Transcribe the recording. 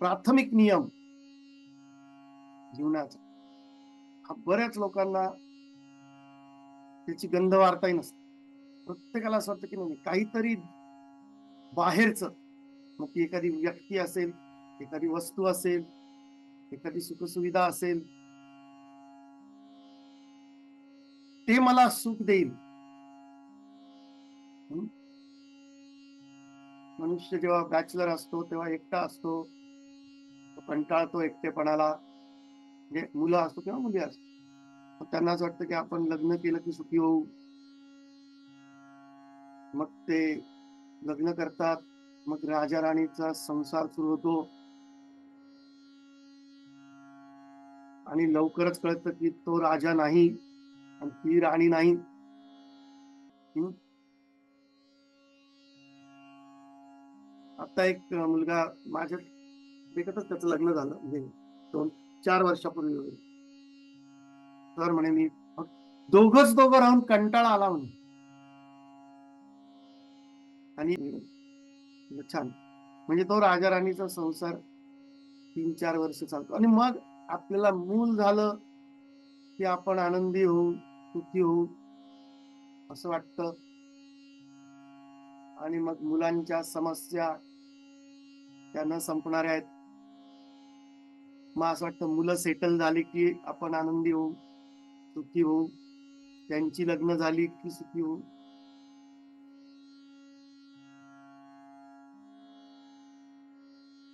प्राथमिक नियम जीवनाचा. हा बऱ्याच लोकांना त्याची गंध वाढताही नसते. प्रत्येकाला असं वाटतं की नाही काहीतरी बाहेरच. मग ती एखादी व्यक्ती असेल एखादी वस्तू असेल एखादी सुखसुविधा असेल ते मला सुख देईल. मनुष्य जेव्हा बॅचलर असतो तेव्हा एकटा असतो. कंटाळतो एकटेपणाला. म्हणजे मुलं असतो किंवा मुली असतो त्यांना असं वाटतं की आपण लग्न केलं की सुखी होऊ. मग ते लग्न करतात. मग राजा राणीचा संसार सुरू होतो. आणि लवकरच कळतं की तो राजा नाही आणि ती राणी नाही. हम्म? आता एक मुलगा माझ्या देखतच त्याचं लग्न झालं. म्हणजे दोन चार वर्षापूर्वी वगैरे. तर म्हणे मी दोघच दोघं राहून कंटाळा आला म्हणे. आणि छान. म्हणजे तो राजा राणीचा संसार तीन चार वर्ष चालतो. आणि मग आपल्याला मूल झालं की आपण आनंदी होऊ सुखी होऊ असं वाटत. आणि मग मुलांच्या समस्या त्या न संपणाऱ्या आहेत. मग असं वाटतं मुलं सेटल झाली की आपण आनंदी होऊ सुखी होऊ. त्यांची लग्न झाली की सुखी होऊ.